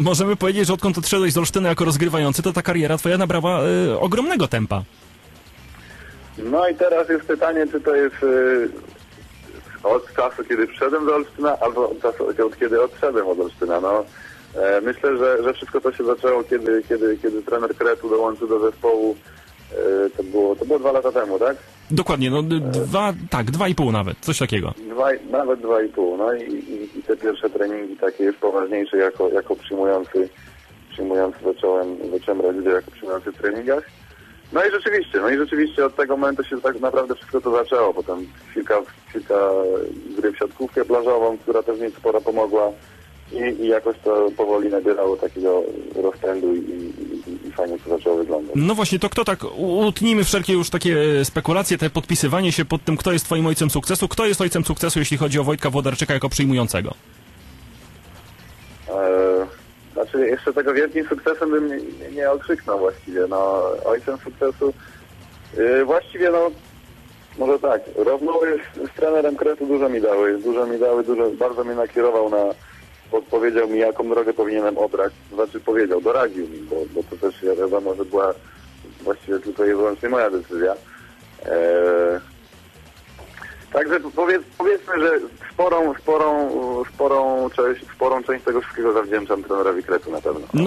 Możemy powiedzieć, że odkąd odszedłeś z Olsztyna jako rozgrywający, to ta kariera twoja nabrała y, ogromnego tempa. No i teraz jest pytanie, czy to jest y, od czasu, kiedy przyszedłem do Olsztyna, albo od czasu, od kiedy odszedłem od Olsztyna. No, e, myślę, że, że wszystko to się zaczęło, kiedy, kiedy, kiedy trener Kretu dołączył do zespołu. E, to, było, to było dwa lata temu, tak? Dokładnie, no dwa, tak, dwa i pół nawet, coś takiego. Dwa, nawet dwa i pół. No i, i, i te pierwsze treningi takie już poważniejsze jako, jako przyjmujący, przyjmujący zacząłem, zacząłem robić jako przyjmujący w treningach. No i rzeczywiście, no i rzeczywiście od tego momentu się tak naprawdę wszystko to zaczęło. Potem kilka, kilka gry w siatkówkę plażową, która też mi sporo pomogła i, i jakoś to powoli nabierało takiego rozpędu i, i, fajnie to zaczęło wyglądać. No właśnie, to kto tak, utnijmy wszelkie już takie spekulacje, te podpisywanie się pod tym, kto jest twoim ojcem sukcesu, kto jest ojcem sukcesu, jeśli chodzi o Wojtka Włodarczyka jako przyjmującego? E, znaczy jeszcze tego wielkim sukcesem bym nie, nie okrzyknął właściwie. No, ojcem sukcesu e, właściwie no może tak, rozmowy z, z trenerem Kretu dużo mi dały, dużo mi dały, dużo, bardzo mnie nakierował na, podpowiedział mi jaką drogę powinienem obrać, znaczy powiedział, doradził mi, bo, bo to też ja wiadomo, że była właściwie tylko i wyłącznie moja decyzja. E, Także powiedz, powiedzmy, że sporą, sporą, sporą część, sporą część tego wszystkiego zawdzięczam trenerowi Kretu na pewno. No